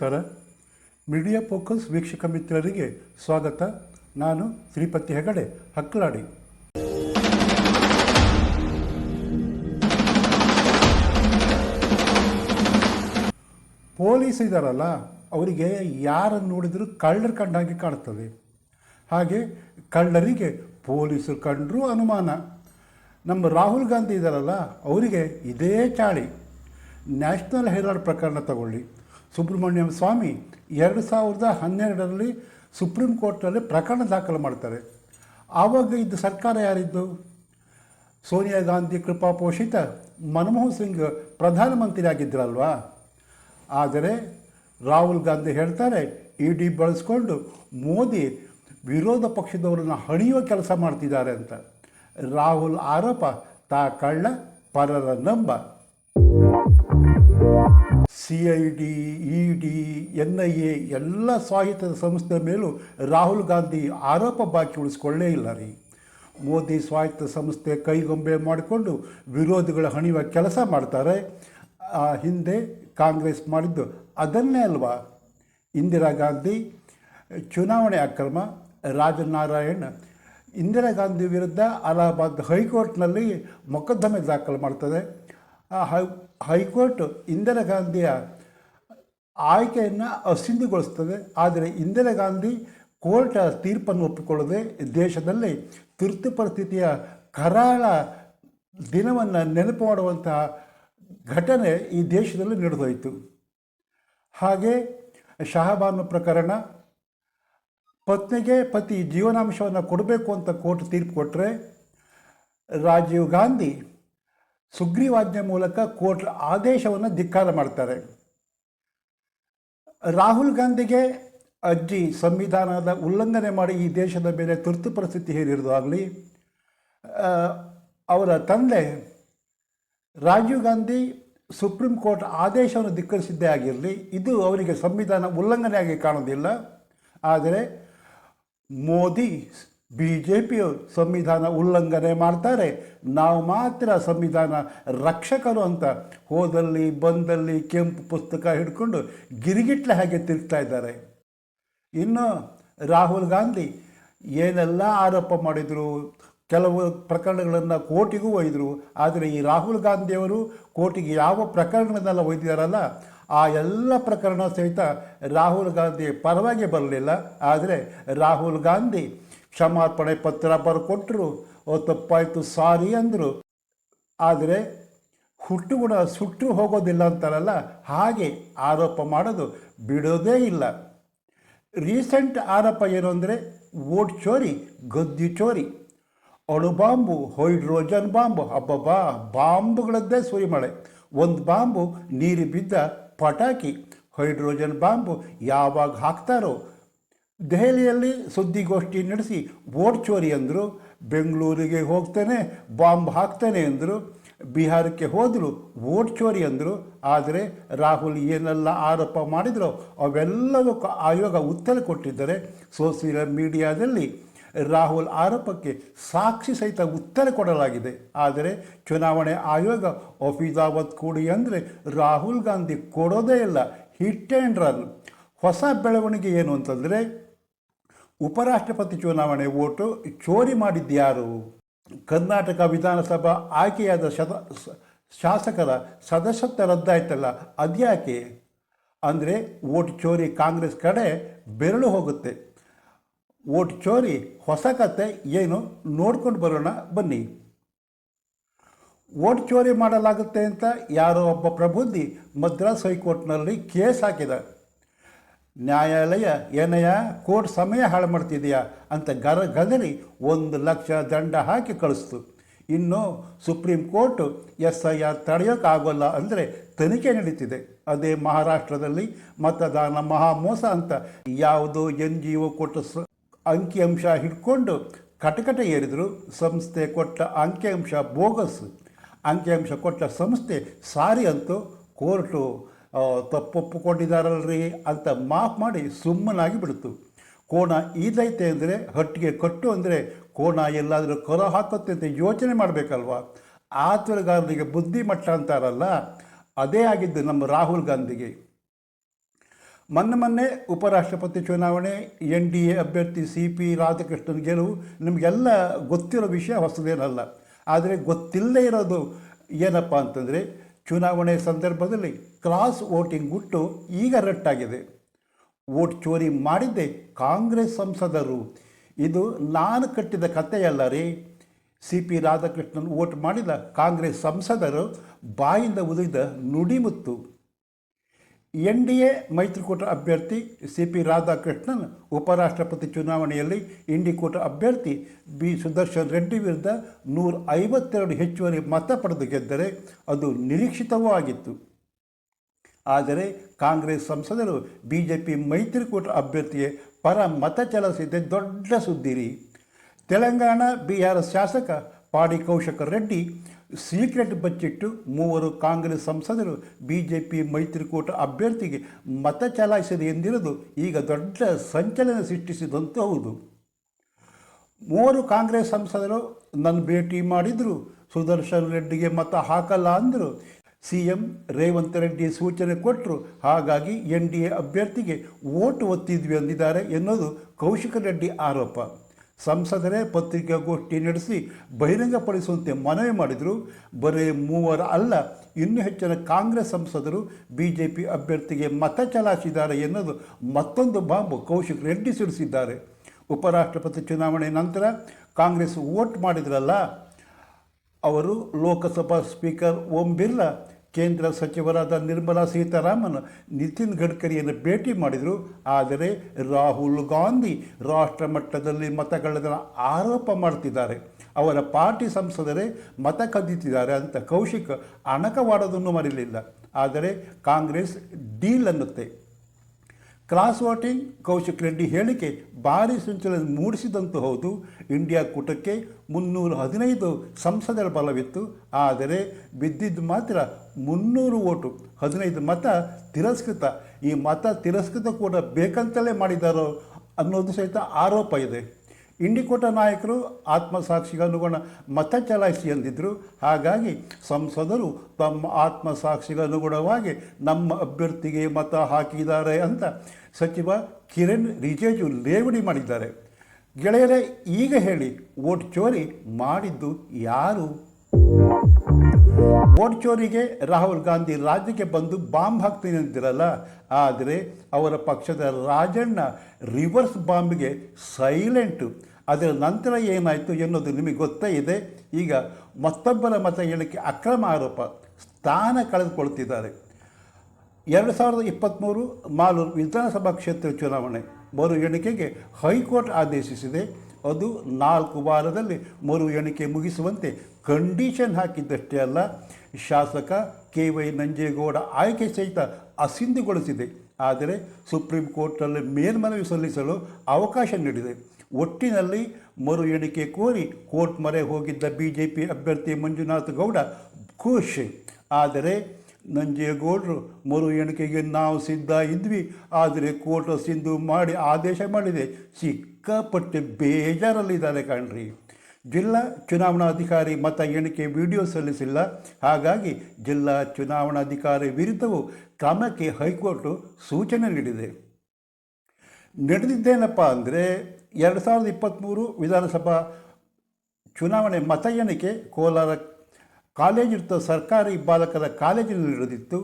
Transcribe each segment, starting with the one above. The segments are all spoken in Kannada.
ನಮಸ್ಕಾರ. ಮೀಡಿಯಾ ಫೋಕಸ್ ವೀಕ್ಷಕ ಮಿತ್ರರಿಗೆ ಸ್ವಾಗತ. ನಾನು ಶ್ರೀಪತಿ ಹೆಗಡೆ, ಹಕ್ಕಲಾಡಿ. ಪೊಲೀಸ್ ಇದ್ದಾರಲ್ಲ ಅವರಿಗೆ ಯಾರನ್ನು ನೋಡಿದರೂ ಕಳ್ಳರು ಕಂಡಾಗೆ ಕಾಣ್ತದೆ. ಹಾಗೆ ಕಳ್ಳರಿಗೆ ಪೊಲೀಸರು ಕಂಡರೂ ಅನುಮಾನ. ನಮ್ಮ ರಾಹುಲ್ ಗಾಂಧಿ ಇದ್ದಾರಲ್ಲ ಅವರಿಗೆ ಇದೇ ಚಾಳಿ. ನ್ಯಾಷನಲ್ ಹೆರಾಲ್ಡ್ ಪ್ರಕರಣ ತಗೊಳ್ಳಿ. ಸುಬ್ರಹ್ಮಣ್ಯಂ ಸ್ವಾಮಿ ಎರಡು ಸಾವಿರದ ಹನ್ನೆರಡರಲ್ಲಿ ಸುಪ್ರೀಂ ಕೋರ್ಟ್ನಲ್ಲಿ ಪ್ರಕರಣ ದಾಖಲು ಮಾಡ್ತಾರೆ. ಆವಾಗ ಇದ್ದ ಸರ್ಕಾರ ಯಾರಿದ್ದು? ಸೋನಿಯಾ ಗಾಂಧಿ ಕೃಪಾಪೋಷಿತ ಮನಮೋಹನ್ ಸಿಂಗ್ ಪ್ರಧಾನಮಂತ್ರಿ ಆಗಿದ್ದರಲ್ವಾ ಆದರೆ ರಾಹುಲ್ ಗಾಂಧಿ ಹೇಳ್ತಾರೆ ಇ ಡಿ ಬಳಸ್ಕೊಂಡು ಮೋದಿ ವಿರೋಧ ಪಕ್ಷದವರನ್ನು ಹಣಿಯುವ ಕೆಲಸ ಮಾಡ್ತಿದ್ದಾರೆ ಅಂತ. ರಾಹುಲ್ ಆರೋಪ, ತಾ ಕಳ್ಳ ಪರರ ನಂಬ. C I D, E D, N I A ಎಲ್ಲ ಸ್ವಾಹಿತ್ಯದ ಸಂಸ್ಥೆ ಮೇಲೂ ರಾಹುಲ್ ಗಾಂಧಿ ಆರೋಪ ಬಾಕಿ ಉಳಿಸ್ಕೊಳ್ಳೇ ಇಲ್ಲ ರೀ. ಮೋದಿ ಸ್ವಾಯತ್ತ ಸಂಸ್ಥೆ ಕೈಗೊಂಬೆ ಮಾಡಿಕೊಂಡು ವಿರೋಧಿಗಳ ಹಣಿಯುವ ಕೆಲಸ ಮಾಡ್ತಾರೆ. ಆ ಹಿಂದೆ ಕಾಂಗ್ರೆಸ್ ಮಾಡಿದ್ದು ಅದನ್ನೇ ಅಲ್ವಾ? ಇಂದಿರಾ ಗಾಂಧಿ, ಚುನಾವಣೆ ಅಕ್ರಮ, ರಾಜನಾರಾಯಣ್, ಇಂದಿರಾ ಗಾಂಧಿ ವಿರುದ್ಧ ಅಲಹಾಬಾದ್ ಹೈಕೋರ್ಟ್ನಲ್ಲಿ ಮೊಕದ್ದಮೆ ದಾಖಲು ಮಾಡ್ತದೆ. ಹೈ, ಹೈಕೋರ್ಟ್ ಇಂದಿರಾ ಗಾಂಧಿಯ ಆಯ್ಕೆಯನ್ನು ಅಸಿಂಧುಗೊಳಿಸ್ತದೆ. ಆದರೆ ಇಂದಿರಾ ಗಾಂಧಿ ಕೋರ್ಟ್ ತೀರ್ಪನ್ನು ಒಪ್ಪಿಕೊಳ್ಳದೆ ದೇಶದಲ್ಲಿ ತುರ್ತು ಪರಿಸ್ಥಿತಿಯ ಕರಾಳ ದಿನವನ್ನು ನೆನಪು ಮಾಡುವಂತಹ ಘಟನೆ ಈ ದೇಶದಲ್ಲಿ ನಡೆದೋಯಿತು. ಹಾಗೆ ಶಹಬಾನು ಪ್ರಕರಣ, ಪತ್ನಿಗೆ ಪತಿ ಜೀವನಾಂಶವನ್ನು ಕೊಡಬೇಕು ಅಂತ ಕೋರ್ಟ್ ತೀರ್ಪು ಕೊಟ್ಟರೆ ರಾಜೀವ್ ಗಾಂಧಿ ಸುಗ್ರೀವಾಜ್ಞೆ ಮೂಲಕ ಕೋರ್ಟ್ ಆದೇಶವನ್ನು ಧಿಕ್ಕಾರ ಮಾಡ್ತಾರೆ. ರಾಹುಲ್ ಗಾಂಧಿಗೆ ಅಜ್ಜಿ ಸಂವಿಧಾನದ ಉಲ್ಲಂಘನೆ ಮಾಡಿ ಈ ದೇಶದ ಮೇಲೆ ತುರ್ತು ಪರಿಸ್ಥಿತಿ ಹೇರಿರೋದಾಗಲಿ ಅವರ ತಂದೆ ರಾಜೀವ್ ಗಾಂಧಿ ಸುಪ್ರೀಂ ಕೋರ್ಟ್ ಆದೇಶವನ್ನು ಧಿಕ್ಕರಿಸಿದ್ದೇ ಆಗಿರಲಿ, ಇದು ಅವರಿಗೆ ಸಂವಿಧಾನ ಉಲ್ಲಂಘನೆಯಾಗಿ ಕಾಣೋದಿಲ್ಲ ಆದರೆ ಮೋದಿ ಬಿ ಜೆ ಪಿಯು ಸಂವಿಧಾನ ಉಲ್ಲಂಘನೆ ಮಾಡ್ತಾರೆ. ನಾವು ಮಾತ್ರ ಸಂವಿಧಾನ ರಕ್ಷಕರು ಅಂತ ಹೋದಲ್ಲಿ, ಬಂದಲ್ಲಿ ಕೆಂಪು ಪುಸ್ತಕ ಹಿಡ್ಕೊಂಡು ಗಿರಿಗಿಟ್ಲೆ ಹಾಗೆ ತಿರುಗ್ತಾ ಇದ್ದಾರೆ. ಇನ್ನು ರಾಹುಲ್ ಗಾಂಧಿ ಏನೆಲ್ಲ ಆರೋಪ ಮಾಡಿದರು, ಕೆಲವು ಪ್ರಕರಣಗಳನ್ನು ಕೋರ್ಟಿಗೂ ಒಯ್ದರು, ಆದರೆ ಈ ರಾಹುಲ್ ಗಾಂಧಿಯವರು ಕೋರ್ಟಿಗೆ ಯಾವ ಪ್ರಕರಣದಲ್ಲ ಒಯ್ದಿದ್ದಾರಲ್ಲ, ಆ ಎಲ್ಲ ಪ್ರಕರಣ ಸಹಿತ ರಾಹುಲ್ ಗಾಂಧಿ ಪರವಾಗಿ ಬರಲಿಲ್ಲ. ಆದರೆ ರಾಹುಲ್ ಗಾಂಧಿ ಕ್ಷಮಾರ್ಪಣೆ ಪತ್ರ ಬರ್ಕೊಟ್ರು. ಓ, ತಪ್ಪಾಯಿತು, ಸಾರಿ ಅಂದರು. ಆದರೆ ಹುಟ್ಟು ಕೂಡ ಸುಟ್ಟು ಹೋಗೋದಿಲ್ಲ ಅಂತಾರಲ್ಲ, ಹಾಗೆ ಆರೋಪ ಮಾಡೋದು ಬಿಡೋದೇ ಇಲ್ಲ. ರೀಸೆಂಟ್ ಆರೋಪ ಏನು ಅಂದರೆ, ಓಟ್ ಚೋರಿ, ಗದ್ದಿ ಚೋರಿ. ಅಣುಬಾಂಬು ಹೈಡ್ರೋಜನ್ ಬಾಂಬು, ಅಬ್ಬಬ್ಬಾ, ಬಾಂಬುಗಳದ್ದೇ ಸುರಿಮಳೆ. ಒಂದು ಬಾಂಬು ನೀರು ಬಿದ್ದ ಪಟಾಕಿ, ಹೈಡ್ರೋಜನ್ ಬಾಂಬು ಯಾವಾಗ ಹಾಕ್ತಾರೋ ದೆಹಲಿಯಲ್ಲಿ ಸುದ್ದಿಗೋಷ್ಠಿ ನಡೆಸಿ ವೋಟ್ ಚೋರಿ ಅಂದರು, ಬೆಂಗಳೂರಿಗೆ ಹೋಗ್ತೇನೆ, ಬಾಂಬ್ ಹಾಕ್ತೇನೆ ಅಂದರು, ಬಿಹಾರಕ್ಕೆ ಹೋದರು, ವೋಟ್ ಚೋರಿ ಅಂದರು, ಆದರೆ ರಾಹುಲ್ ಏನೆಲ್ಲ ಆರೋಪ ಮಾಡಿದರೋ ಅವೆಲ್ಲವಕ್ಕೂ ಆಯೋಗ ಉತ್ತರ ಕೊಟ್ಟಿದ್ದರೆ. ಸೋಷಿಯಲ್ ಮೀಡಿಯಾದಲ್ಲಿ ರಾಹುಲ್ ಆರೋಪಕ್ಕೆ ಸಾಕ್ಷಿ ಸಹಿತ ಉತ್ತರ ಕೊಡಲಾಗಿದೆ. ಆದರೆ ಚುನಾವಣೆ ಆಯೋಗ ಒಫಿದಾವತ್ ಕೂಡಿ ಅಂದರೆ ರಾಹುಲ್ ಗಾಂಧಿ ಕೊಡೋದೇ ಇಲ್ಲ, ಹಿಟ್ ಆ್ಯಂಡ್ ರನ್. ಹೊಸ ಬೆಳವಣಿಗೆ ಏನು ಅಂತಂದರೆ ಉಪರಾಷ್ಟ್ರಪತಿ ಚುನಾವಣೆ ಓಟು ಚೋರಿ ಮಾಡಿದ್ಯಾರು? ಕರ್ನಾಟಕ ವಿಧಾನಸಭಾ ಆಯ್ಕೆಯಾದ ಶತ ಶಾಸಕರ ಸದಸ್ಯತ್ವ ರದ್ದಾಯ್ತಲ್ಲ, ಅದ್ಯಾಕೆ? ಅಂದರೆ ಓಟ್ ಚೋರಿ ಕಾಂಗ್ರೆಸ್ ಕಡೆ ಬೆರಳು ಹೋಗುತ್ತೆ. ಓಟ್ ಚೋರಿ ಹೊಸ ಕತೆ ಏನು ನೋಡ್ಕೊಂಡು ಬರೋಣ, ಬನ್ನಿ. ಓಟ್ ಚೋರಿ ಮಾಡಲಾಗುತ್ತೆ ಅಂತ ಯಾರೋ ಒಬ್ಬ ಪ್ರಬುದ್ಧಿ ಮದ್ರಾಸ್ ಹೈಕೋರ್ಟ್ನಲ್ಲಿ ಕೇಸ್ ಹಾಕಿದ. ನ್ಯಾಯಾಲಯ ಏನಯ್ಯ ಕೋರ್ಟ್ ಸಮಯ ಹಾಳು ಮಾಡ್ತಿದೆಯಾ? ಅಂತ ಗರ ಗದರಿ ಒಂದು ಲಕ್ಷ ದಂಡ ಹಾಕಿ ಕಳಿಸ್ತು. ಇನ್ನು Supreme Court S I R ತಡೆಯೋಕ್ಕಾಗೋಲ್ಲ ಅಂದರೆ ತನಿಖೆ ನಡೀತಿದೆ. ಅದೇ ಮಹಾರಾಷ್ಟ್ರದಲ್ಲಿ ಮತದಾನ ಮಹಾಮೋಸ ಅಂತ ಯಾವುದೋ ಎನ್ ಜಿ ಒ ಕೊಟ್ಟ ಸ ಅಂಕಿಅಂಶ ಹಿಡ್ಕೊಂಡು ಕಟಕಟ ಏರಿದರು. ಸಂಸ್ಥೆ ಕೊಟ್ಟ ಅಂಕಿಅಂಶ ಬೋಗಸ್. ಅಂಕಿಅಂಶ ಕೊಟ್ಟ ಸಂಸ್ಥೆ ಸಾರಿ ಅಂತೂ ಕೋರ್ಟು ತಪ್ಪೊಪ್ಪಿಕೊಂಡಿದ್ದಾರಲ್ರಿ ಅಂತ ಮಾಫ್ ಮಾಡಿ ಸುಮ್ಮನಾಗಿ ಬಿಡ್ತು ಕೋಣ ಈದೈತೆ ಅಂದರೆ, ಹಟ್ಟಿಗೆ ಕಟ್ಟು ಅಂದರೆ ಕೋಣ ಎಲ್ಲಾದರೂ ಕೊರ ಹಾಕುತ್ತೆ ಅಂತ ಯೋಚನೆ ಮಾಡಬೇಕಲ್ವಾ? ಆತುರಗಾರರಿಗೆ ಬುದ್ಧಿಮಟ್ಟ ಅಂತಾರಲ್ಲ, ಅದೇ ಆಗಿದ್ದು ನಮ್ಮ ರಾಹುಲ್ ಗಾಂಧಿಗೆ. ಮೊನ್ನೆ ಮೊನ್ನೆ ಉಪರಾಷ್ಟ್ರಪತಿ ಚುನಾವಣೆ, ಎನ್ ಡಿ ಎ ಅಭ್ಯರ್ಥಿ ಸಿ ಪಿ ರಾಧಾಕೃಷ್ಣನ್ ಗೆಲುವು ನಿಮಗೆಲ್ಲ ಗೊತ್ತಿರೋ ವಿಷಯ ಹೊಸದೇನಲ್ಲ. ಆದರೆ ಗೊತ್ತಿಲ್ಲದೆ ಇರೋದು ಏನಪ್ಪ ಅಂತಂದರೆ, ಚುನಾವಣೆ ಸಂದರ್ಭದಲ್ಲಿ ಕ್ರಾಸ್ ವೋಟಿಂಗ್ ಗುಟ್ಟು ಈಗ ರಟ್ಟಾಗಿದೆ. ವೋಟ್ ಚೋರಿ ಮಾಡಿದ್ದೆ ಕಾಂಗ್ರೆಸ್ ಸಂಸದರು. ಇದು ನಾನು ಕಟ್ಟಿದ ಕಥೆಯಲ್ಲ ರೀ. ಸಿ ಪಿ ರಾಧಾಕೃಷ್ಣನ್ ವೋಟ್ ಮಾಡಿದ ಕಾಂಗ್ರೆಸ್ ಸಂಸದರು ಬಾಯಿಂದ ಉದಿದ ನುಡಿಮುತ್ತು. ಎನ್ ಡಿ ಎ ಮೈತ್ರಿಕೂಟ ಅಭ್ಯರ್ಥಿ ಸಿ ಪಿ ರಾಧಾಕೃಷ್ಣನ್ ಉಪರಾಷ್ಟ್ರಪತಿ ಚುನಾವಣೆಯಲ್ಲಿ ಇಂಡಿಕೂಟ ಅಭ್ಯರ್ಥಿ ಬಿ ಸುದರ್ಶನ್ ರೆಡ್ಡಿ ವಿರುದ್ಧ ನೂರ ಐವತ್ತೆರಡು ಹೆಚ್ಚುವರಿ ಮತ ಪಡೆದು ಗೆದ್ದರೆ ಅದು ನಿರೀಕ್ಷಿತವೂ ಆಗಿತ್ತು. ಆದರೆ ಕಾಂಗ್ರೆಸ್ ಸಂಸದರು ಬಿ ಜೆ ಪಿ ಮೈತ್ರಿಕೂಟ ಅಭ್ಯರ್ಥಿಯ ಪರ ಮತ ಚಲಾಯಿಸಿದ್ದೆ ದೊಡ್ಡ ಸುದ್ದಿರಿ. ತೆಲಂಗಾಣ ಬಿಹಾರ ಶಾಸಕ ಪಾಡಿ ಕೌಶಕ ರೆಡ್ಡಿ ಸೀಕ್ರೆಟ್ ಬಚ್ಚಿಟ್ಟು ಮೂವರು ಕಾಂಗ್ರೆಸ್ ಸಂಸದರು ಬಿ ಜೆ ಪಿ ಮೈತ್ರಿಕೂಟ ಅಭ್ಯರ್ಥಿಗೆ ಮತ ಚಲಾಯಿಸಿದೆ ಎಂದಿರುವುದು ಈಗ ದೊಡ್ಡ ಸಂಚಲನ ಸೃಷ್ಟಿಸಿದಂತೂ ಹೌದು. ಮೂವರು ಕಾಂಗ್ರೆಸ್ ಸಂಸದರು ನನ್ನ ಭೇಟಿ ಮಾಡಿದರು. ಸುದರ್ಶನ್ ರೆಡ್ಡಿಗೆ ಮತ ಹಾಕಲ್ಲ ಅಂದರು. ಸಿ ಎಂ ರೇವಂತ್ ರೆಡ್ಡಿ ಸೂಚನೆ ಕೊಟ್ಟರು ಹಾಗಾಗಿ ಎನ್ ಡಿ ಎ ಅಭ್ಯರ್ಥಿಗೆ ಓಟು ಒತ್ತಿದ್ವಿ ಅಂದಿದ್ದಾರೆ ಎನ್ನುವುದು ಕೌಶಿಕ ರೆಡ್ಡಿ ಆರೋಪ. ಸಂಸದರೇ ಪತ್ರಿಕಾಗೋಷ್ಠಿ ನಡೆಸಿ ಬಹಿರಂಗಪಡಿಸುವಂತೆ ಮನವಿ ಮಾಡಿದರು. ಬರೀ ಮೂವರ ಅಲ್ಲ, ಇನ್ನೂ ಹೆಚ್ಚಿನ ಕಾಂಗ್ರೆಸ್ ಸಂಸದರು ಬಿ ಜೆ ಪಿ ಅಭ್ಯರ್ಥಿಗೆ ಮತ ಚಲಾಯಿಸಿದ್ದಾರೆ ಎನ್ನುವುದು ಮತ್ತೊಂದು ಬಾಂಬು ಕೌಶಿಕ್ ರೆಡ್ಡಿ ಸಿಡಿಸಿದ್ದಾರೆ. ಉಪರಾಷ್ಟ್ರಪತಿ ಚುನಾವಣೆ ನಂತರ ಕಾಂಗ್ರೆಸ್ ವೋಟ್ ಮಾಡಿದ್ರಲ್ಲ ಅವರು ಲೋಕಸಭಾ ಸ್ಪೀಕರ್ ಓಂ ಬಿರ್ಲಾ, ಕೇಂದ್ರ ಸಚಿವರಾದ ನಿರ್ಮಲಾ ಸೀತಾರಾಮನ್, ನಿತಿನ್ ಗಡ್ಕರಿಯನ್ನು ಭೇಟಿ ಮಾಡಿದರು. ಆದರೆ ರಾಹುಲ್ ಗಾಂಧಿ ರಾಷ್ಟ್ರ ಮಟ್ಟದಲ್ಲಿ ಆರೋಪ ಮಾಡ್ತಿದ್ದಾರೆ ಅವರ ಪಾರ್ಟಿ ಸಂಸದರೇ ಮತ ಕದ್ದಿದ್ದಾರೆ ಅಂತ ಕೌಶಿಕ್ ಅಣಕವಾಡೋದನ್ನು ಮರಿಲಿಲ್ಲ. ಆದರೆ ಕಾಂಗ್ರೆಸ್ ಡೀಲ್ ಅನ್ನುತ್ತೆ. ಕ್ರಾಸ್ ವೋಟಿಂಗ್ ಕೌಶಿಕ್ ರೆಡ್ಡಿ ಹೇಳಿಕೆ ಭಾರಿ ಸಂಚಲನ ಮೂಡಿಸಿದಂತೂ ಹೌದು. ಇಂಡಿಯಾ ಕೂಟಕ್ಕೆ ಮುನ್ನೂರ ಹದಿನೈದು ಸಂಸದರ ಬಲವಿತ್ತು. ಆದರೆ ಬಿದ್ದಿದ್ದು ಮಾತ್ರ ಮುನ್ನೂರು ಓಟು. ಹದಿನೈದು ಮತ ತಿರಸ್ಕೃತ. ಈ ಮತ ತಿರಸ್ಕೃತ ಕೂಡ ಬೇಕಂತಲೇ ಮಾಡಿದ್ದಾರೋ ಅನ್ನೋದು ಸಹಿತ ಆರೋಪ ಇದೆ. ಇಂಡಿಕೋಟ ನಾಯಕರು ಆತ್ಮಸಾಕ್ಷಿಗೆ ಅನುಗುಣ ಮತ ಚಲಾಯಿಸಿ ಎಂದಿದ್ದರು ಹಾಗಾಗಿ ಸಂಸದರು ತಮ್ಮ ಆತ್ಮಸಾಕ್ಷಿಗೆ ಅನುಗುಣವಾಗಿ ನಮ್ಮ ಅಭ್ಯರ್ಥಿಗೆ ಮತ ಹಾಕಿದ್ದಾರೆ ಅಂತ ಸಚಿವ ಕಿರಣ್ ರಿಜಿಜು ಲೇವಡಿ ಮಾಡಿದ್ದಾರೆ. ಗೆಳೆಯರೇ, ಈಗ ಹೇಳಿ ಓಟ್ ಚೋರಿ ಮಾಡಿದ್ದು ಯಾರು? ವೋಟ್ ಚೋರಿಗೆ ರಾಹುಲ್ ಗಾಂಧಿ ರಾಜ್ಯಕ್ಕೆ ಬಂದು ಬಾಂಬ್ ಹಾಕ್ತೀನಿ ಅಂತಿರಲ್ಲ, ಆದರೆ ಅವರ ಪಕ್ಷದ ರಾಜಣ್ಣ ರಿವರ್ಸ್ ಬಾಂಬ್ಗೆ ಸೈಲೆಂಟು. ಅದರ ನಂತರ ಏನಾಯಿತು ಎನ್ನುವುದು ನಿಮಗೆ ಗೊತ್ತೇ ಇದೆ. ಈಗ ಮತ್ತೊಬ್ಬರ ಮತ ಹೇಳಿಕೆ ಅಕ್ರಮ ಆರೋಪ, ಸ್ಥಾನ ಕಳೆದುಕೊಳ್ತಿದ್ದಾರೆ. ಎರಡು ಸಾವಿರದ ಇಪ್ಪತ್ತ್ಮೂರು ಮಾಲೂರು ವಿಧಾನಸಭಾ ಕ್ಷೇತ್ರ ಚುನಾವಣೆ, ಮರು ಎಣಿಕೆಗೆ ಹೈಕೋರ್ಟ್ ಆದೇಶಿಸಿದೆ. ಅದು ನಾಲ್ಕು ವಾರದಲ್ಲಿ ಮರು ಎಣಿಕೆ ಮುಗಿಸುವಂತೆ ಕಂಡೀಷನ್ ಹಾಕಿದ್ದಷ್ಟೇ ಅಲ್ಲ, ಶಾಸಕ ಕೆ ವೈ ನಂಜೇಗೌಡ ಆಯ್ಕೆ ಸಹಿತ ಅಸಿಂಧುಗೊಳಿಸಿದೆ. ಆದರೆ ಸುಪ್ರೀಂ ಕೋರ್ಟ್ನಲ್ಲಿ ಮೇಲ್ಮನವಿ ಸಲ್ಲಿಸಲು ಅವಕಾಶ ನೀಡಿದೆ. ಒಟ್ಟಿನಲ್ಲಿ ಮರು ಎಣಿಕೆ ಕೋರಿ ಕೋರ್ಟ್ ಮೊರೆ ಹೋಗಿದ್ದ ಬಿ ಅಭ್ಯರ್ಥಿ ಮಂಜುನಾಥ್ ಗೌಡ ಖುಷ್. ಆದರೆ ನಂಜೇಗೌಡರು ಮರು ಎಣಿಕೆಗೆ ನಾವು ಸಿದ್ಧ ಇದ್ವಿ. ಆದರೆ ಕೋರ್ಟ್ ಸಿಂಧು ಮಾಡಿ ಆದೇಶ ಮಾಡಿದೆ. ಸಿಕ್ಕಾಪಟ್ಟೆ ಬೇಜಾರಲ್ಲಿದ್ದಾರೆ ಕಾಣ್ರಿ. ಜಿಲ್ಲಾ ಚುನಾವಣಾಧಿಕಾರಿ ಮತ ಎಣಿಕೆ ವಿಡಿಯೋ ಸಲ್ಲಿಸಿಲ್ಲ. ಹಾಗಾಗಿ ಜಿಲ್ಲಾ ಚುನಾವಣಾಧಿಕಾರಿ ವಿರುದ್ಧವೂ ಕ್ರಮಕ್ಕೆ ಹೈಕೋರ್ಟು ಸೂಚನೆ ನೀಡಿದೆ. ನಡೆದಿದ್ದೇನಪ್ಪ ಅಂದರೆ ಎರಡು ಸಾವಿರದ ಇಪ್ಪತ್ತ್ಮೂರು ವಿಧಾನಸಭಾ ಚುನಾವಣೆ ಮತ ಎಣಿಕೆ ಕೋಲಾರ ಕಾಲೇಜಿರ್ತ ಸರ್ಕಾರಿ ಬಾಲಕರ ಕಾಲೇಜಿನಲ್ಲಿ ನಡೆದಿತ್ತು.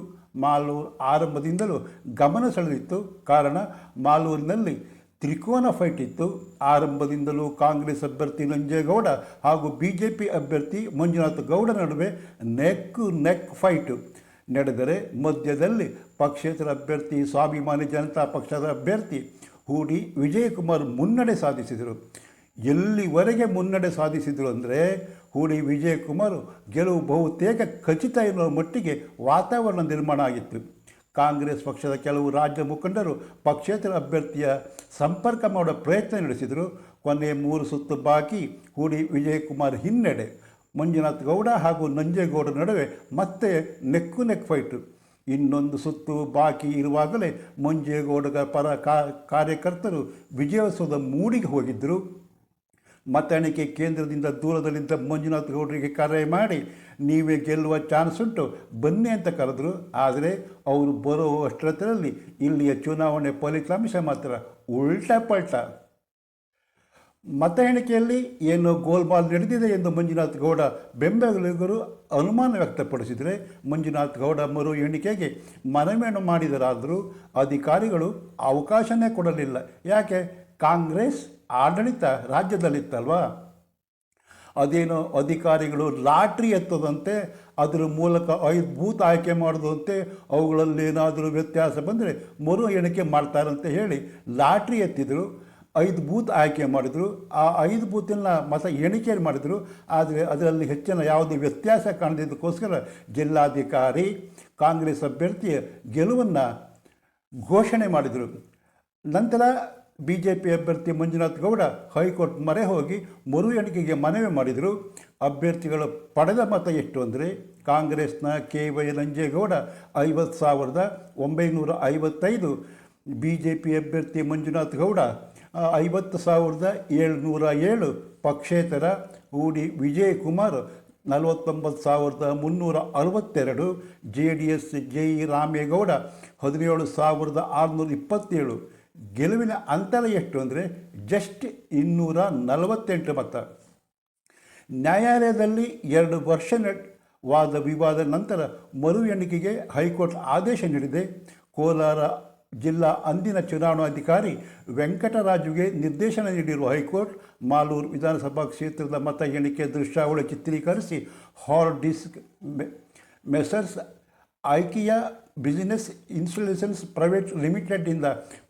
ಮಾಲೂರು ಆರಂಭದಿಂದಲೂ ಗಮನ ಸೆಳೆದಿತ್ತು. ಕಾರಣ ಮಾಲೂರಿನಲ್ಲಿ ತ್ರಿಕೋನ ಫೈಟ್ ಇತ್ತು. ಆರಂಭದಿಂದಲೂ ಕಾಂಗ್ರೆಸ್ ಅಭ್ಯರ್ಥಿ ನಂಜೇಗೌಡ ಹಾಗೂ ಬಿ ಜೆ ಪಿ ಅಭ್ಯರ್ಥಿ ಮಂಜುನಾಥ ಗೌಡ ನಡುವೆ ನೆಕ್ ನೆಕ್ ಫೈಟು ನಡೆದರೆ ಮಧ್ಯದಲ್ಲಿ ಪಕ್ಷೇತರ ಅಭ್ಯರ್ಥಿ, ಸ್ವಾಭಿಮಾನಿ ಜನತಾ ಪಕ್ಷದ ಅಭ್ಯರ್ಥಿ ಹೂಡಿ ವಿಜಯಕುಮಾರ್ ಮುನ್ನಡೆ ಸಾಧಿಸಿದರು. ಎಲ್ಲಿವರೆಗೆ ಮುನ್ನಡೆ ಸಾಧಿಸಿದರು ಅಂದರೆ ಹೂಡಿ ವಿಜಯಕುಮಾರ್ ಗೆಲುವು ಬಹುತೇಕ ಖಚಿತ ಎನ್ನುವ ಮಟ್ಟಿಗೆ ವಾತಾವರಣ ನಿರ್ಮಾಣ ಆಗಿತ್ತು. ಕಾಂಗ್ರೆಸ್ ಪಕ್ಷದ ಕೆಲವು ರಾಜ್ಯ ಮುಖಂಡರು ಪಕ್ಷೇತರ ಅಭ್ಯರ್ಥಿಯ ಸಂಪರ್ಕ ಮಾಡುವ ಪ್ರಯತ್ನ ನಡೆಸಿದರು. ಕೊನೆ ಮೂರು ಸುತ್ತು ಬಾಕಿ ಹೂಡಿ ವಿಜಯಕುಮಾರ್ ಹಿನ್ನಡೆ. ಮಂಜುನಾಥ್ ಗೌಡ ಹಾಗೂ ನಂಜೇಗೌಡ ನಡುವೆ ಮತ್ತೆ ನೆಕ್ಕು ನೆಕ್ ಫೈಟು. ಇನ್ನೊಂದು ಸುತ್ತು ಬಾಕಿ ಇರುವಾಗಲೇ ಮಂಜೇಗೌಡರ ಪರ ಕಾರ್ಯಕರ್ತರು ವಿಜಯೋತ್ಸವದ ಮೂಡಿಗೆ ಹೋಗಿದ್ದರು ಮತ ಎಣಿಕೆ ಕೇಂದ್ರದಿಂದ ದೂರದಲ್ಲಿದ್ದ ಮಂಜುನಾಥ್ ಗೌಡರಿಗೆ ಕರೆ ಮಾಡಿ, ನೀವೇ ಗೆಲ್ಲುವ ಚಾನ್ಸ್ ಉಂಟು, ಬನ್ನಿ ಅಂತ ಕರೆದ್ರು. ಆದರೆ ಅವರು ಬರೋ ಅಷ್ಟರಲ್ಲಿ ಇಲ್ಲಿಯ ಚುನಾವಣೆ ಫಲಿತಾಂಶ ಮಾತ್ರ ಉಲ್ಟಾ ಪಲ್ಟ. ಮತ ಎಣಿಕೆಯಲ್ಲಿ ಏನು ಗೋಲ್ಬಾಲ್ ನಡೆದಿದೆ ಎಂದು ಮಂಜುನಾಥ್ ಗೌಡ ಬೆಂಬಲಿಗರು ಅನುಮಾನ ವ್ಯಕ್ತಪಡಿಸಿದರೆ, ಮಂಜುನಾಥ್ ಗೌಡ ಮರು ಎಣಿಕೆಗೆ ಮನವಿಯನ್ನು ಮಾಡಿದರಾದರೂ ಅಧಿಕಾರಿಗಳು ಅವಕಾಶನೇ ಕೊಡಲಿಲ್ಲ. ಯಾಕೆ? ಕಾಂಗ್ರೆಸ್ ಆಡಳಿತ ರಾಜ್ಯದಲ್ಲಿತ್ತಲ್ವಾ? ಅದೇನೋ ಅಧಿಕಾರಿಗಳು ಲಾಟ್ರಿ ಎತ್ತದಂತೆ, ಅದರ ಮೂಲಕ ಐದು ಬೂತ್ ಆಯ್ಕೆ ಮಾಡೋದಂತೆ ಅವುಗಳಲ್ಲಿ ಏನಾದರೂ ವ್ಯತ್ಯಾಸ ಬಂದರೆ ಮರು ಎಣಿಕೆ ಮಾಡ್ತಾರಂತೆ ಹೇಳಿ ಲಾಟ್ರಿ ಎತ್ತಿದರು, ಐದು ಬೂತ್ ಆಯ್ಕೆ ಮಾಡಿದರು. ಆ ಐದು ಬೂತಿನ ಮತ ಎಣಿಕೆ ಮಾಡಿದರು. ಆದರೆ ಅದರಲ್ಲಿ ಹೆಚ್ಚಿನ ಯಾವುದೇ ವ್ಯತ್ಯಾಸ ಕಾಣದಿದ್ದಕ್ಕೋಸ್ಕರ ಜಿಲ್ಲಾಧಿಕಾರಿ, ಕಾಂಗ್ರೆಸ್ ಅಭ್ಯರ್ಥಿಯ ಗೆಲುವನ್ನು ಘೋಷಣೆ ಮಾಡಿದರು. ನಂತರ ಬಿ ಜೆ ಪಿ ಅಭ್ಯರ್ಥಿ ಮಂಜುನಾಥ್ ಗೌಡ ಹೈಕೋರ್ಟ್ ಮೊರೆ ಹೋಗಿ ಮರು ಎಣಿಕೆಗೆ ಮನವಿ ಮಾಡಿದರು. ಅಭ್ಯರ್ಥಿಗಳು ಪಡೆದ ಮತ ಎಷ್ಟು ಅಂದರೆ ಕಾಂಗ್ರೆಸ್ನ ಕೆ ವೈ ನಂಜೇಗೌಡ ಐವತ್ತು ಸಾವಿರದ ಒಂಬೈನೂರ ಐವತ್ತೈದು ಬಿ ಜೆ ಪಿ ಅಭ್ಯರ್ಥಿ ಮಂಜುನಾಥ್ ಗೌಡ ಐವತ್ತು ಸಾವಿರದ ಏಳ್ನೂರ ಏಳು, ಪಕ್ಷೇತರ ಹೂಡಿ ವಿಜಯ್ ಕುಮಾರ್ ನಲವತ್ತೊಂಬತ್ತು ಸಾವಿರದ ಮುನ್ನೂರ ಅರವತ್ತೆರಡು, J D S J E Ramegowda ಹದಿನೇಳು ಸಾವಿರದ ಆರುನೂರ ಇಪ್ಪತ್ತೇಳು ಗೆಲುವಿನ ಅಂತರ ಎಷ್ಟು ಅಂದರೆ ಜಸ್ಟ್ ಇನ್ನೂರ ನಲವತ್ತೆಂಟು ಮತ ನ್ಯಾಯಾಲಯದಲ್ಲಿ ಎರಡು ವರ್ಷ ವಾದ ವಿವಾದ ನಂತರ ಮರು ಎಣಿಕೆಗೆ ಹೈಕೋರ್ಟ್ ಆದೇಶ ನೀಡಿದೆ. ಕೋಲಾರ ಜಿಲ್ಲಾ ಅಂದಿನ ಚುನಾವಣಾಧಿಕಾರಿ ವೆಂಕಟರಾಜುಗೆ ನಿರ್ದೇಶನ ನೀಡಿರುವ ಹೈಕೋರ್ಟ್ ಮಾಲೂರು ವಿಧಾನಸಭಾ ಕ್ಷೇತ್ರದ ಮತ ಎಣಿಕೆ ದೃಶ್ಯಾವಳಿ ಚಿತ್ರೀಕರಿಸಿ ಹಾರ್ಡ್ ಡಿಸ್ಕ್ ಮೆ- Messrs IKEA business installations private ಲಿಮಿಟೆಡ್ನಿಂದ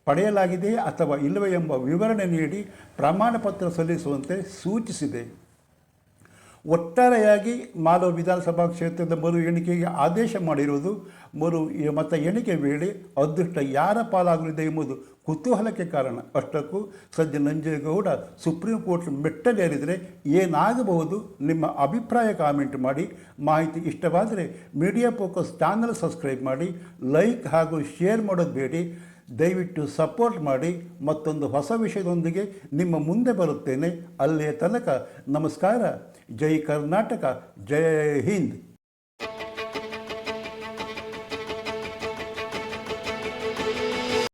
ಪಡೆಯಲಾಗಿದೆಯೇ ಅಥವಾ ಇಲ್ಲವೇ ಎಂಬ ವಿವರಣೆ ನೀಡಿ ಪ್ರಮಾಣಪತ್ರ ಸಲ್ಲಿಸುವಂತೆ ಸೂಚಿಸಿದೆ. ಒಟ್ಟಾರೆಯಾಗಿ ಮಾಲೂರು ವಿಧಾನಸಭಾ ಕ್ಷೇತ್ರದ ಮರು ಎಣಿಕೆಗೆ ಆದೇಶ ಮಾಡಿರುವುದು ಮರು ಮತ ಎಣಿಕೆ ವೇಳೆ ಅದೃಷ್ಟ ಯಾರ ಪಾಲಾಗಲಿದೆ ಎಂಬುದು ಕುತೂಹಲಕ್ಕೆ ಕಾರಣ. ಅಷ್ಟಕ್ಕೂ ಸದ್ಯ ನಂಜೇಗೌಡ ಸುಪ್ರೀಂ ಕೋರ್ಟ್ ಮೆಟ್ಟಲೇರಿದರೆ ಏನಾಗಬಹುದು ನಿಮ್ಮ ಅಭಿಪ್ರಾಯ ಕಾಮೆಂಟ್ ಮಾಡಿ. ಮಾಹಿತಿ ಇಷ್ಟವಾದರೆ ಮೀಡಿಯಾ ಫೋಕಸ್ ಚಾನಲ್ ಸಬ್ಸ್ಕ್ರೈಬ್ ಮಾಡಿ, ಲೈಕ್ ಹಾಗೂ ಶೇರ್ ಮಾಡೋದು ಬೇಡಿ. ದಯವಿಟ್ಟು ಸಪೋರ್ಟ್ ಮಾಡಿ. ಮತ್ತೊಂದು ಹೊಸ ವಿಷಯದೊಂದಿಗೆ ನಿಮ್ಮ ಮುಂದೆ ಬರುತ್ತೇನೆ. ಅಲ್ಲಿಯ ತನಕ ನಮಸ್ಕಾರ. ಜೈ ಕರ್ನಾಟಕ ಜೈ ಹಿಂದ್